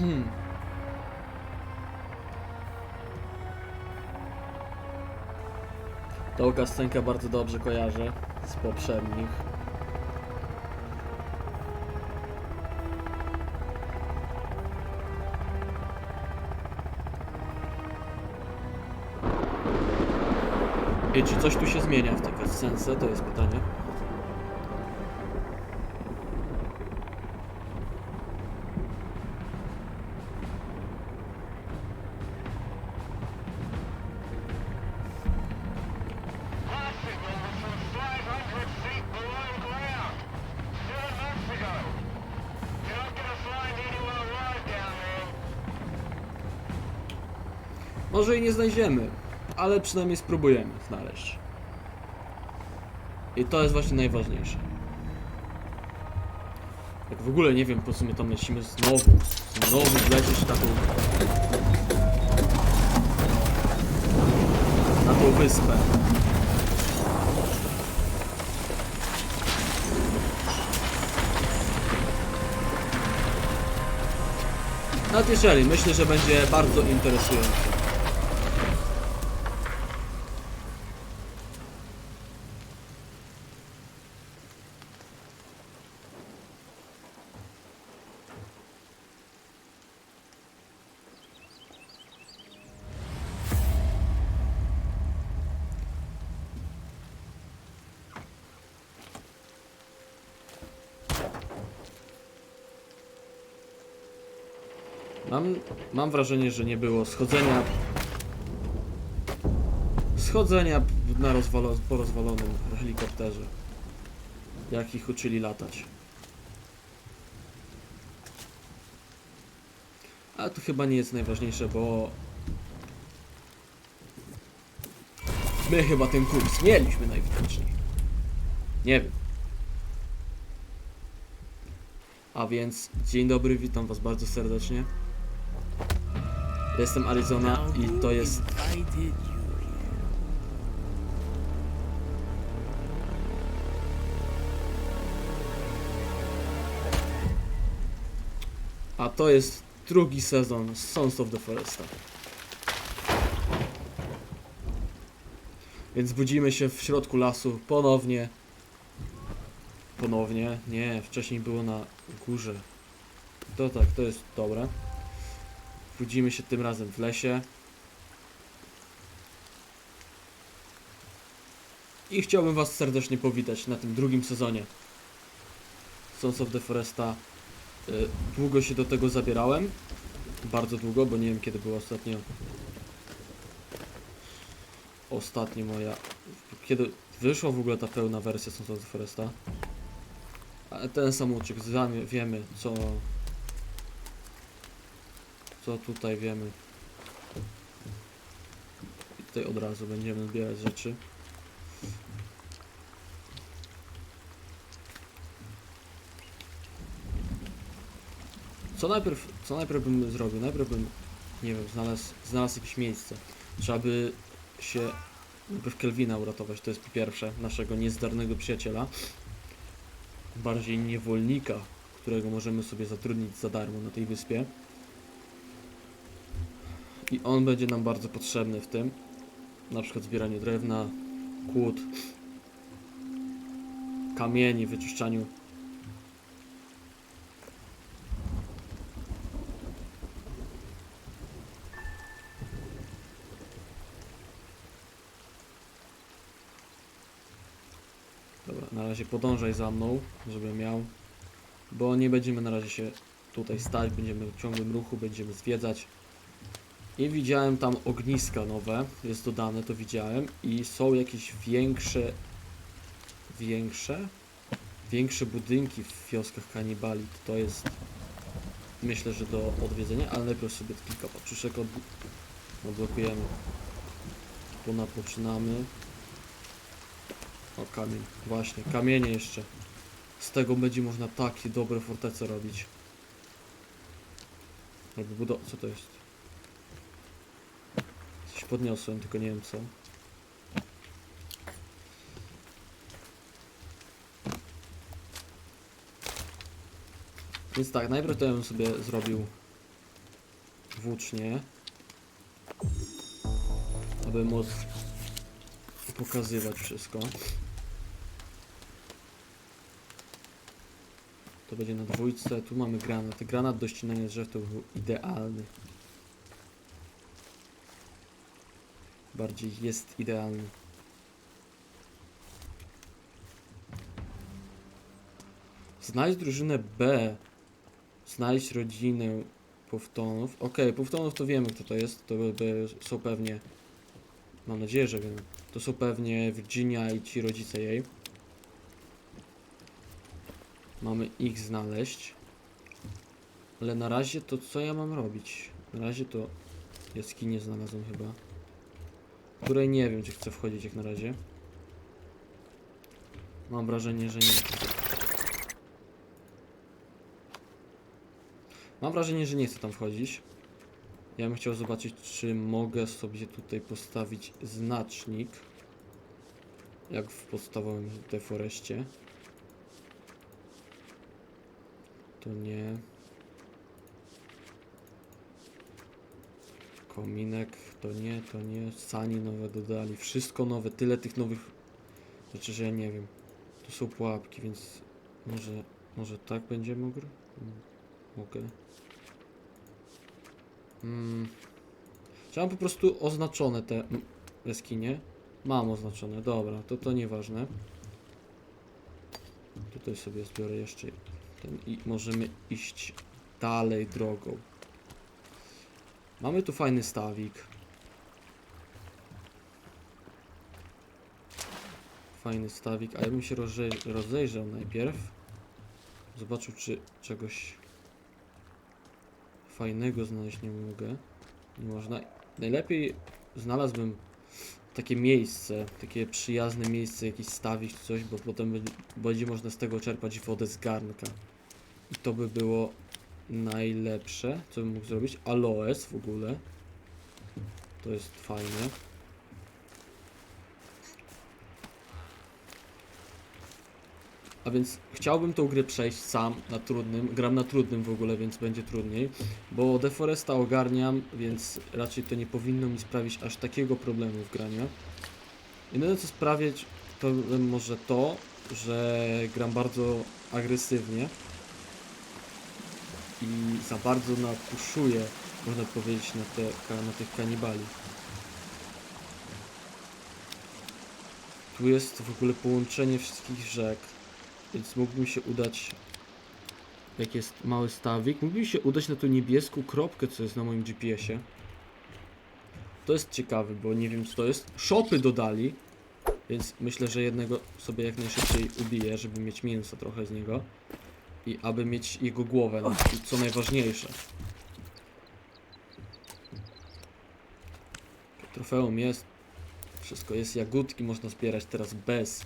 Hmm. Tą kascenkę bardzo dobrze kojarzę z poprzednich. I czy coś tu się zmienia w tej kascence? To jest pytanie. Może i nie znajdziemy, ale przynajmniej spróbujemy znaleźć. I to jest właśnie najważniejsze. Jak w ogóle nie wiem po co my tam lecimy znowu. Znowu zlecieć na tą... Na tą wyspę. Nawet jeżeli, myślę, że będzie bardzo interesujące. Mam, mam wrażenie, że nie było schodzenia. Schodzenia na rozwalo, po rozwalonym helikopterze. Jak ich uczyli latać. Ale to chyba nie jest najważniejsze, bo. My chyba ten kurs mieliśmy najwidoczniej. Nie wiem. A więc dzień dobry, witam was bardzo serdecznie. Jestem Arizona i to jest A to jest drugi sezon Sons of the Foresta. Więc budzimy się w środku lasu ponownie. Ponownie? Nie, wcześniej było na górze. To tak, to jest dobre. Budzimy się tym razem w lesie. I chciałbym Was serdecznie powitać na tym drugim sezonie Sons of the Foresta. Y, Długo się do tego zabierałem. Bardzo długo, bo nie wiem kiedy była ostatnio. Ostatnio moja. Kiedy wyszła w ogóle ta pełna wersja Sons of the Foresta. Ale ten samouczek, znamy- wiemy co. Co tutaj wiemy. I tutaj od razu będziemy zbierać rzeczy. Co najpierw, co najpierw bym zrobił? Najpierw bym, nie wiem, znalazł, znalazł jakieś miejsce. Trzeba by się najpierw Kelvina uratować, to jest po pierwsze, naszego niezdarnego przyjaciela. Bardziej niewolnika, którego możemy sobie zatrudnić za darmo na tej wyspie. I on będzie nam bardzo potrzebny w tym. Na przykład zbieraniu drewna, kłód, kamieni, wyczyszczaniu Dobra, na razie podążaj za mną, żebym miał. Bo nie będziemy na razie się tutaj stać, będziemy w ciągłym ruchu, będziemy zwiedzać. I widziałem tam ogniska nowe, jest dodane, to widziałem. I są jakieś większe, większe, większe budynki w wioskach kanibali. To jest, myślę, że do odwiedzenia, ale najpierw sobie kilka paczuszek od, odblokujemy. Ponapoczynamy. O, kamień. Właśnie, kamienie jeszcze. Z tego będzie można takie dobre fortece robić. Albo budo... Co to jest? Podniosłem, tylko nie wiem co. Więc tak, najpierw to ja bym sobie zrobił włócznie. Aby móc pokazywać wszystko. To będzie na dwójce. Tu mamy granat. Granat do ścinania drzew to był idealny. Bardziej jest idealny. Znajdź drużynę B. Znajdź rodzinę Powtonów. Okej, Powtonów to wiemy kto to jest. To by- by są pewnie. Mam nadzieję, że wiemy. To są pewnie Virginia i ci rodzice jej. Mamy ich znaleźć. Ale na razie to co ja mam robić? Na razie to jaskinię znalazłem chyba. Której nie wiem czy chcę wchodzić jak na razie. Mam wrażenie, że nie. Mam wrażenie, że nie chcę tam wchodzić. Ja bym chciał zobaczyć, czy mogę sobie tutaj postawić znacznik. Jak w podstawowym deforeście. To nie. Kominek, to nie, to nie. Sani nowe dodali. Wszystko nowe, tyle tych nowych rzeczy, że ja nie wiem. Tu są pułapki, więc może, może tak będzie mogę? Mogę. Mm. Czy po prostu oznaczone te jaskinie? Mam oznaczone, dobra, to to nieważne. Tutaj sobie zbiorę jeszcze ten i możemy iść dalej drogą. Mamy tu fajny stawik. Fajny stawik, a ja bym się rozej- rozejrzał najpierw. Zobaczył, czy czegoś fajnego znaleźć nie mogę. Nie można. Najlepiej znalazłbym takie miejsce, takie przyjazne miejsce, jakiś stawik coś, bo potem będzie można z tego czerpać wodę z garnka. I to by było najlepsze, co bym mógł zrobić. Aloes w ogóle. To jest fajne. A więc chciałbym tą grę przejść sam na trudnym. Gram na trudnym w ogóle, więc będzie trudniej. Bo Deforesta ogarniam, więc raczej to nie powinno mi sprawić aż takiego problemu w graniu. Jedyne co sprawiać to może to, że gram bardzo agresywnie i za bardzo napuszuję, można powiedzieć, na, te, na tych kanibali. Tu jest w ogóle połączenie wszystkich rzek, więc mógłbym się udać, jak jest mały stawik, mógłbym się udać na tą niebieską kropkę, co jest na moim GPS-ie. To jest ciekawe, bo nie wiem co to jest. Shopy dodali, więc myślę, że jednego sobie jak najszybciej ubiję, żeby mieć mięso trochę z niego. I aby mieć jego głowę, no, co najważniejsze. Trofeum jest. Wszystko jest. Jagódki można zbierać teraz bez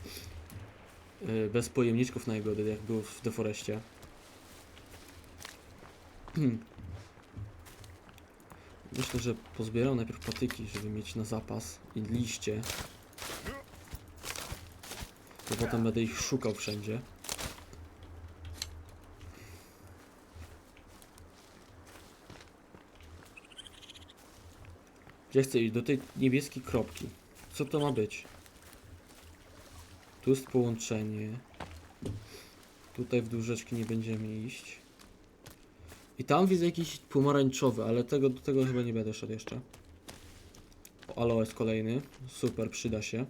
yy, bez pojemniczków na jagody, jak było w deforeście. Myślę, że pozbieram najpierw patyki, żeby mieć na zapas i liście. To potem będę ich szukał wszędzie. Gdzie chcę iść? Do tej niebieskiej kropki. Co to ma być? Tu jest połączenie. Tutaj w dół rzeczki nie będziemy iść. I tam widzę jakiś pomarańczowy, ale tego, do tego chyba nie będę szedł jeszcze. O, aloes kolejny. Super, przyda się.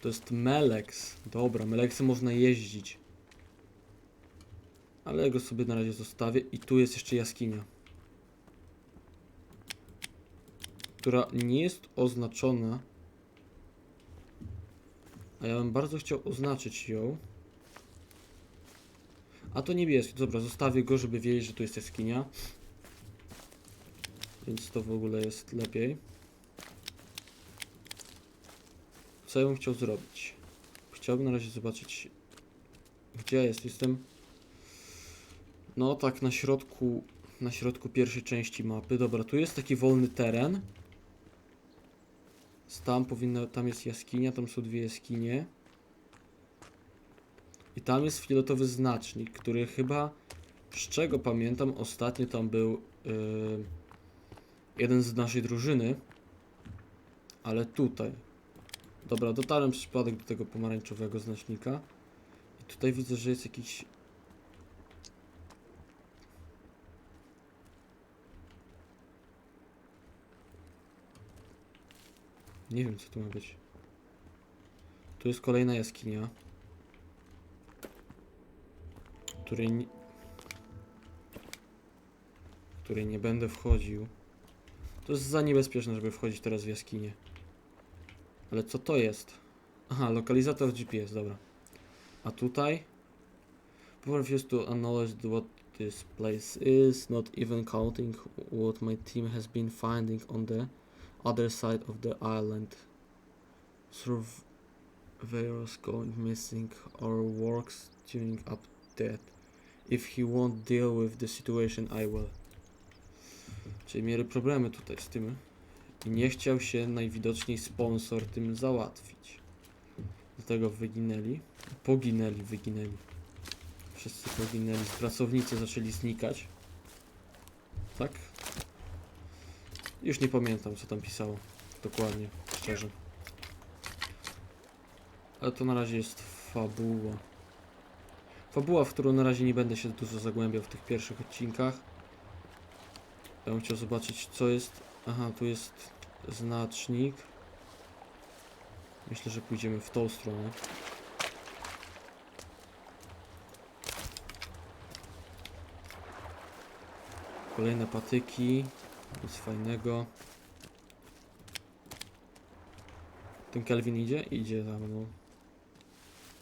To jest Melex. Dobra, Meleksy można jeździć. Ale ja go sobie na razie zostawię. I tu jest jeszcze jaskinia. Która nie jest oznaczona. A ja bym bardzo chciał oznaczyć ją. A to niebieski. Dobra, zostawię go, żeby wiedzieć, że tu jest jaskinia. Więc to w ogóle jest lepiej. Co ja bym chciał zrobić? Chciałbym na razie zobaczyć, gdzie ja jest. Jestem. No tak na środku, na środku pierwszej części mapy. Dobra, tu jest taki wolny teren. Tam powinna, tam jest jaskinia, tam są dwie jaskinie. I tam jest fioletowy znacznik, który chyba, z czego pamiętam, ostatnio tam był yy, jeden z naszej drużyny, ale tutaj. Dobra, dotarłem przypadek do tego pomarańczowego znacznika i tutaj widzę, że jest jakiś Nie wiem, co tu ma być. Tu jest kolejna jaskinia. Której nie... której nie będę wchodził. To jest za niebezpieczne, żeby wchodzić teraz w jaskinię. Ale co to jest? Aha, lokalizator GPS, dobra. A tutaj? People refuse to acknowledge what this place is, not even counting what my team has been finding on the other side of the island. Surveyors going missing. Our work's tuning up dead. If he won't deal with the situation, I will. Czyli mieli problemy tutaj z tym. I nie chciał się najwidoczniej sponsor tym załatwić. Dlatego wyginęli. Poginęli, wyginęli. Wszyscy poginęli. Pracownicy zaczęli znikać. Tak? Już nie pamiętam, co tam pisało. Dokładnie, szczerze. Ale to na razie jest fabuła. Fabuła, w którą na razie nie będę się dużo zagłębiał w tych pierwszych odcinkach. Ja bym chciał zobaczyć, co jest. Aha, tu jest znacznik. Myślę, że pójdziemy w tą stronę. Kolejne patyki. Nic fajnego. Ten Kelvin idzie? Idzie za mną.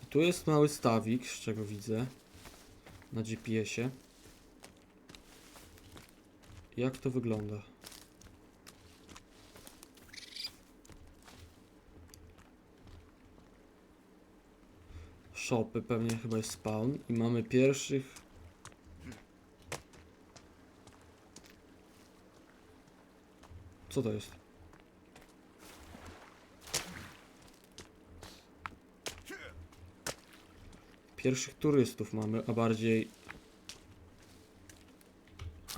I tu jest mały stawik, z czego widzę. Na GPS-ie. Jak to wygląda? Shopy pewnie chyba jest spawn i mamy pierwszych Co to jest? Pierwszych turystów mamy, a bardziej...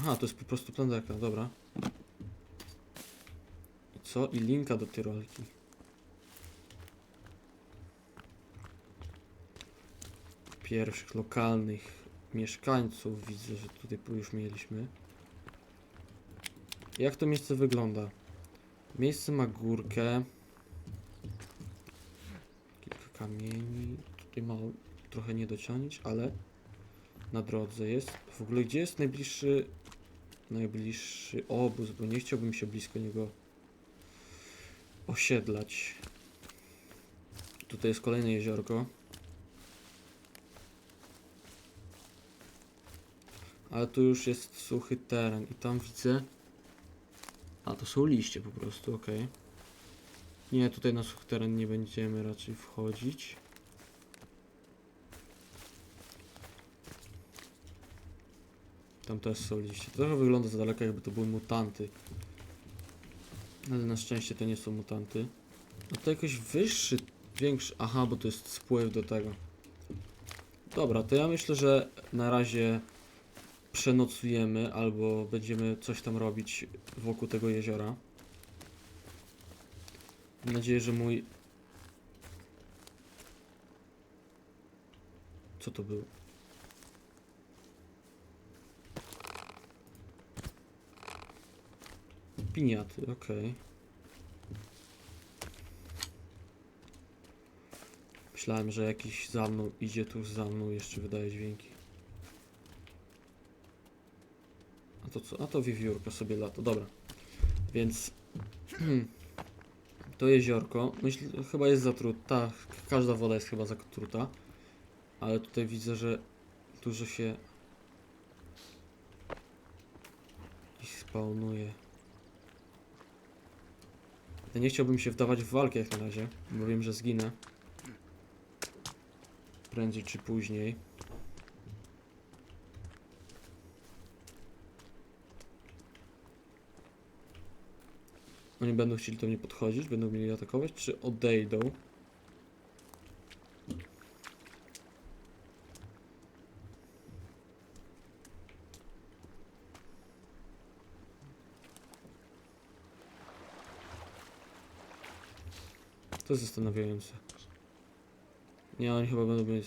Aha, to jest po prostu plandeka, dobra. Co? I linka do tej rolki. Pierwszych lokalnych mieszkańców widzę, że tutaj już mieliśmy. Jak to miejsce wygląda? Miejsce ma górkę. Kilka kamieni. Tutaj ma trochę nie dociąć, ale na drodze jest. W ogóle gdzie jest najbliższy najbliższy obóz, bo nie chciałbym się blisko niego osiedlać. Tutaj jest kolejne jeziorko. Ale tu już jest suchy teren i tam widzę a to są liście po prostu, ok. Nie, tutaj na suchy teren nie będziemy raczej wchodzić. Tam też są liście. Trochę wygląda z daleka jakby to były mutanty. Ale na szczęście to nie są mutanty. No to jakoś wyższy, większy... Aha, bo to jest spływ do tego. Dobra, to ja myślę, że na razie przenocujemy albo będziemy coś tam robić wokół tego jeziora. Mam nadzieję, że mój... Co to było? Piniaty, okej. Myślałem, że jakiś za mną idzie tu za mną, jeszcze wydaje dźwięki. A to co? A to wiewiórka sobie lata. Dobra. Więc to jeziorko, myślę, chyba jest zatruta. Każda woda jest chyba zatruta. Ale tutaj widzę, że dużo się ich spawnuje. Nie chciałbym się wdawać w walkę jak na razie, bo wiem, że zginę. Prędzej czy później. Oni będą chcieli do mnie podchodzić, będą mieli atakować, czy odejdą? To jest zastanawiające. Nie, oni chyba będą mieli...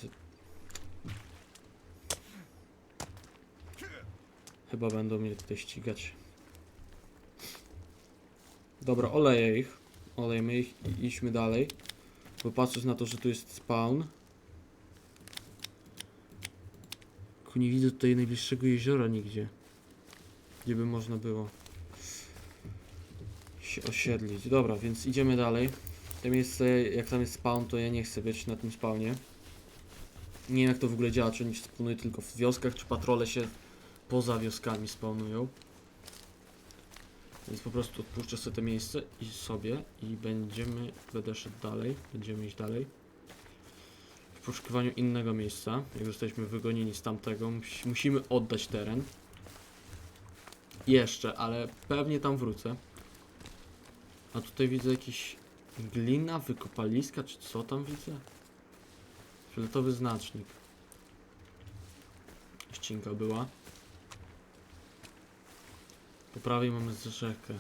Chyba będą mnie tutaj ścigać. Dobra, oleję ich. Olejmy ich i idźmy dalej. Bo patrząc na to, że tu jest spawn. Ku nie widzę tutaj najbliższego jeziora nigdzie. Gdzie by można było się osiedlić. Dobra, więc idziemy dalej. To miejsce, jak tam jest spawn, to ja nie chcę być na tym spawnie. Nie wiem jak to w ogóle działa, czy oni się spawnują tylko w wioskach, czy patrole się poza wioskami spawnują. Więc po prostu odpuszczę sobie to miejsce i sobie i będziemy, będę szedł dalej, będziemy iść dalej. W poszukiwaniu innego miejsca, jak zostaliśmy wygonieni z tamtego, musi- musimy oddać teren. Jeszcze, ale pewnie tam wrócę. A tutaj widzę jakiś glina, wykopaliska, czy co tam widzę? Fioletowy znacznik. Ścinka była. Po prawej mamy rzekę.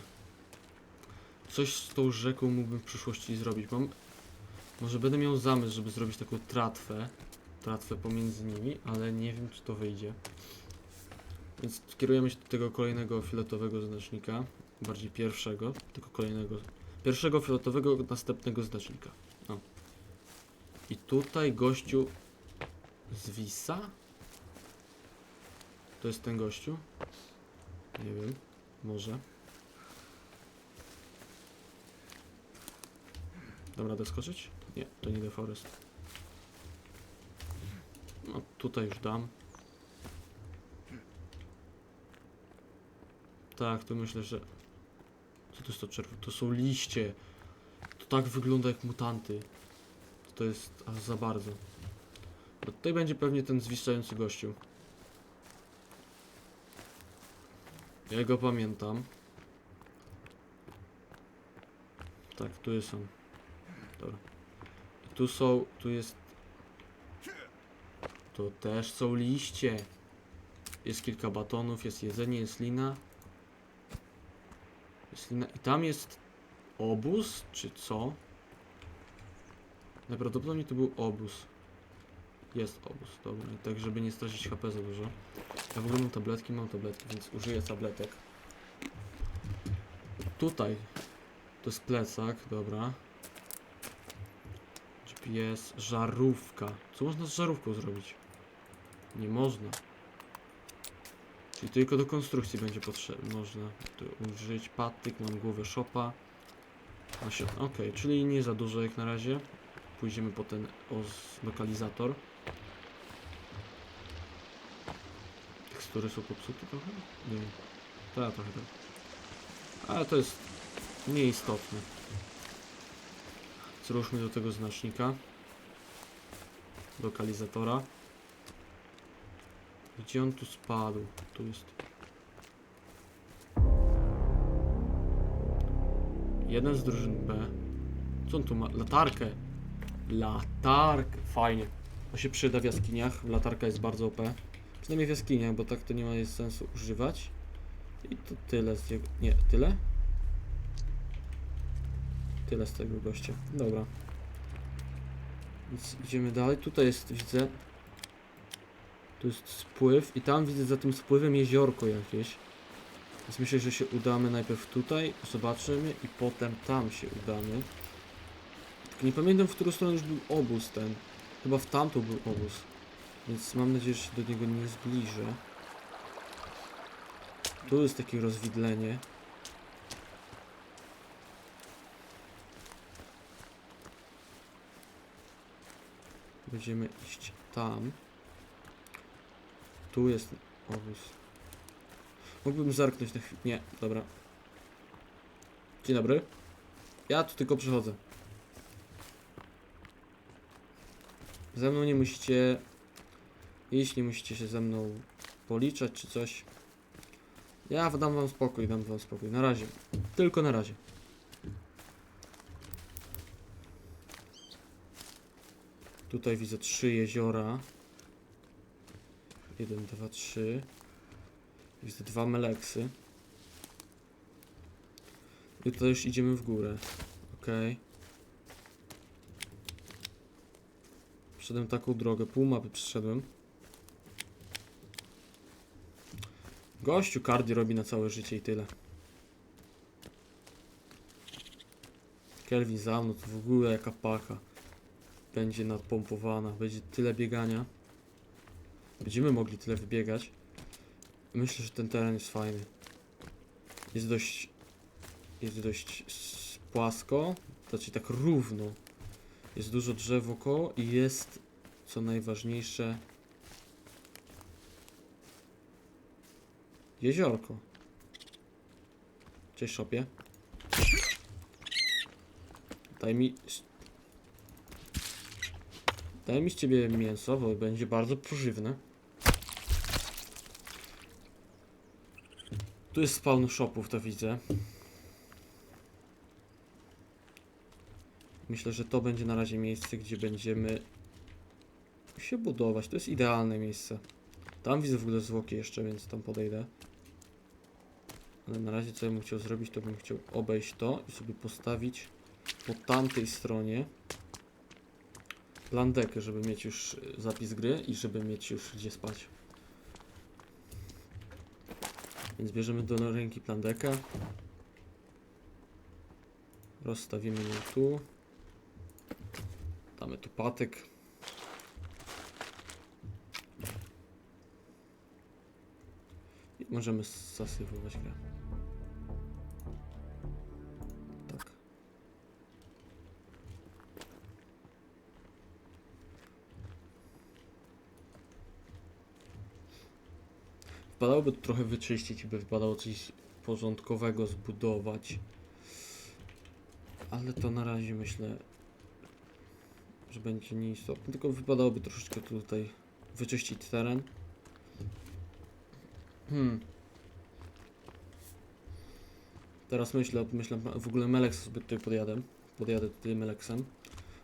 Coś z tą rzeką mógłbym w przyszłości zrobić. Mam... Może będę miał zamysł, żeby zrobić taką tratwę. Tratwę pomiędzy nimi, ale nie wiem czy to wyjdzie. Więc kierujemy się do tego kolejnego fioletowego znacznika. Bardziej pierwszego, tylko kolejnego. Pierwszego fioletowego, następnego znacznika. I tutaj gościu zwisa? To jest ten gościu? Nie wiem. Może. Dam radę skoczyć? Nie, to nie The Forest. No, tutaj już dam. Tak, to myślę, że... Co to jest to czerwone? To są liście. To tak wygląda jak mutanty. To jest aż za bardzo. No tutaj będzie pewnie ten zwisający gościu. Ja go pamiętam. Tak, tu jest on. Dobra. I tu są, tu jest... Tu też są liście. Jest kilka batonów, jest jedzenie, jest lina. Jest lina. I tam jest obóz, czy co? Najprawdopodobniej to był obóz. Jest obóz, dobra. Tak, żeby nie stracić HP za dużo. Ja w ogóle mam tabletki, mam tabletki, więc użyję tabletek. Tutaj to jest plecak, dobra. GPS, żarówka. Co można z żarówką zrobić? Nie można. Czyli tylko do konstrukcji będzie potrzebne. Można użyć patyk, mam głowę szopa. Ok, czyli nie za dużo jak na razie. Pójdziemy po ten lokalizator. Tekstury są popsute trochę? Nie. Tak, trochę tak. Ale to jest nieistotne. Zruszmy do tego znacznika. Lokalizatora. Gdzie on tu spadł? Tu jest. Jeden z drużyn B. Co on tu ma? Latarkę. Latarkę. Fajnie. To się przyda w jaskiniach. Latarka jest bardzo OP. Przynajmniej w jaskiniach, bo tak to nie ma sensu używać. I to tyle z jego... Nie, tyle? Tyle z tego gościa. Dobra. Więc idziemy dalej. Tutaj jest, widzę... Tu jest spływ i tam widzę za tym spływem jeziorko jakieś. Więc myślę, że się udamy najpierw tutaj, zobaczymy i potem tam się udamy. Tylko nie pamiętam, w którą stronę już był obóz ten. Chyba w tamtą był obóz. Więc mam nadzieję, że się do niego nie zbliżę. Tu jest takie rozwidlenie. Będziemy iść tam. Tu jest obóz. Mógłbym zerknąć na chwilę. Nie, dobra. Dzień dobry. Ja tu tylko przychodzę. Ze mną nie musicie nie musicie się ze mną policzać czy coś. Ja dam wam spokój, dam wam spokój. Na razie. Tylko na razie. Tutaj widzę trzy jeziora. Jeden, dwa, trzy. Widzę dwa meleksy. I tutaj już idziemy w górę. Ok. Przeszedłem taką drogę, pół mapy przeszedłem. Gościu cardio robi na całe życie i tyle. Kelvin za mną, to w ogóle jaka paka. Będzie nadpompowana, będzie tyle biegania. Będziemy mogli tyle wybiegać. Myślę, że ten teren jest fajny. Jest dość... Jest dość płasko, znaczy tak równo. Jest dużo drzew wokoło i jest, co najważniejsze, jeziorko. Cześć, szopie. Daj mi... Daj mi z ciebie mięso, bo będzie bardzo pożywne. Tu jest spawn shopów, to widzę. Myślę, że to będzie na razie miejsce, gdzie będziemy się budować. To jest idealne miejsce. Tam widzę w ogóle zwłoki jeszcze, więc tam podejdę. Ale na razie co ja bym chciał zrobić, to bym chciał obejść to i sobie postawić po tamtej stronie landekę, żeby mieć już y, zapis gry i żeby mieć już gdzie spać. Więc bierzemy do ręki plandekę. Rozstawimy ją tu. Damy tu patyk. Możemy zasypywać grę. Tak. Wypadałoby to trochę wyczyścić, by wypadało coś porządkowego zbudować. Ale to na razie myślę, że będzie nieistotne. Tylko wypadałoby troszeczkę tutaj wyczyścić teren. Hmm. Teraz myślę, myślę, w ogóle Meleks sobie tutaj podjadę. Podjadę tutaj Meleksem.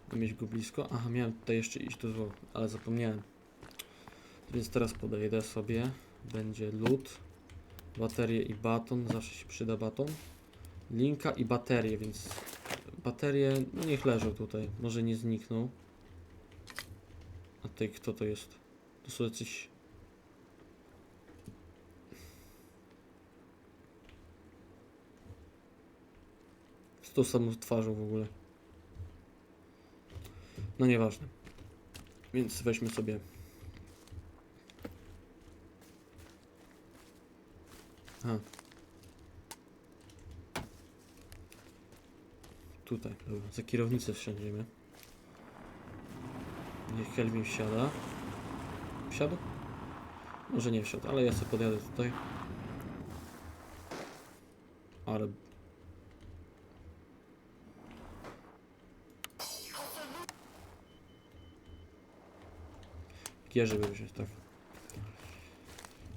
By mieć go blisko. Aha, miałem tutaj jeszcze iść do zło, ale zapomniałem. Więc teraz podejdę sobie. Będzie lód, baterie i baton. Zawsze się przyda baton. Linka i baterie, więc baterie no niech leżą tutaj. Może nie znikną. A tutaj kto to jest? To są jacyś... Z tą samą twarzą w ogóle. No nieważne. Więc weźmy sobie. A. Tutaj, dobra, za kierownicę wsiądziemy. Niech Kelvin wsiada. Wsiadł? Może nie wsiadł, ale ja sobie podjadę tutaj. Ale... Gierze by wziąć, tak.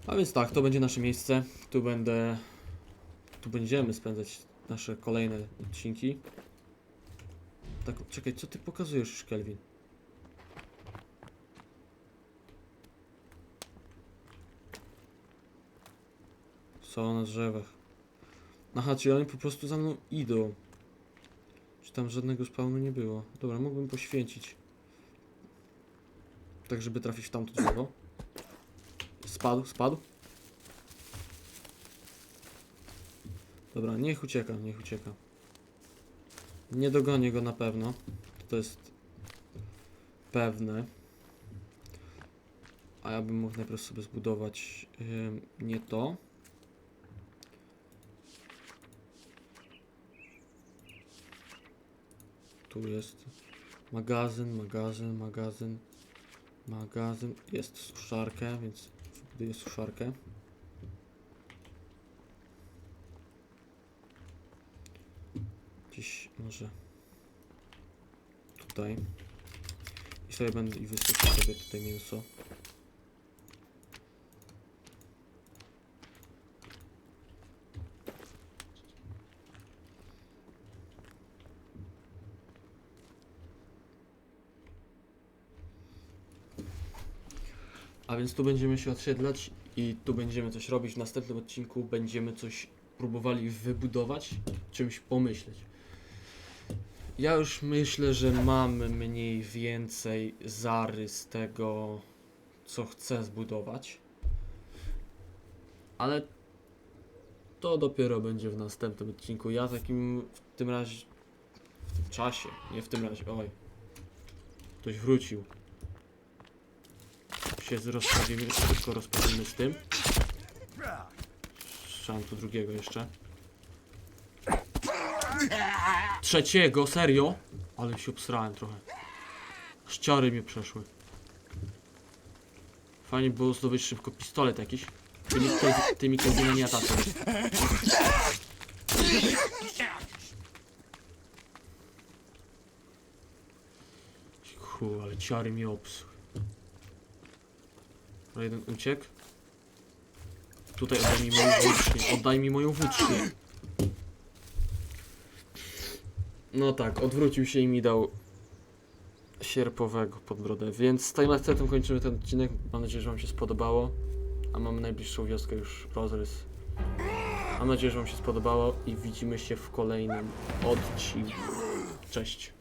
A więc tak, to będzie nasze miejsce. Tu będę... Tu będziemy spędzać nasze kolejne odcinki. Tak, czekaj, co ty pokazujesz już, Kelvin? Są na drzewach. Aha, czyli oni po prostu za mną idą. Czy tam żadnego spawnu nie było? Dobra, mógłbym poświęcić. Tak, żeby trafić w tamto drzewo. Spadł, spadł. Dobra, niech ucieka, niech ucieka. Nie dogonię go na pewno. To jest pewne. A ja bym mógł najpierw sobie zbudować ym, nie to. Tu jest magazyn, magazyn, magazyn, magazyn. Jest suszarkę, więc wbuduję suszarkę. Gdzieś może tutaj. I sobie będę i wysuszę sobie tutaj mięso. A więc tu będziemy się osiedlać i tu będziemy coś robić. W następnym odcinku będziemy coś próbowali wybudować, czymś pomyśleć. Ja już myślę, że mamy mniej więcej zarys tego, co chcę zbudować. Ale to dopiero będzie w następnym odcinku. Ja takim w tym razie, w tym czasie, nie w tym razie, oj. Ktoś wrócił. Się rozprawimy, szybko rozprawimy z tym. Strzelam tu drugiego jeszcze. Trzeciego, serio? Ale się obsrałem trochę. Ściary mnie przeszły. Fajnie było zdobyć szybko pistolet jakiś. Tymi, ty, tymi karabinami nie atakuj. Chu, ale ciary mi obsły. Ale jeden uciekł. Tutaj oddaj mi moją włócznię. Oddaj mi moją włócznię. No tak, odwrócił się i mi dał sierpowego pod brodę. Więc z tym akcentem kończymy ten odcinek. Mam nadzieję, że Wam się spodobało. A mamy najbliższą wioskę już rozrys. Mam nadzieję, że Wam się spodobało i widzimy się w kolejnym odcinku. Cześć.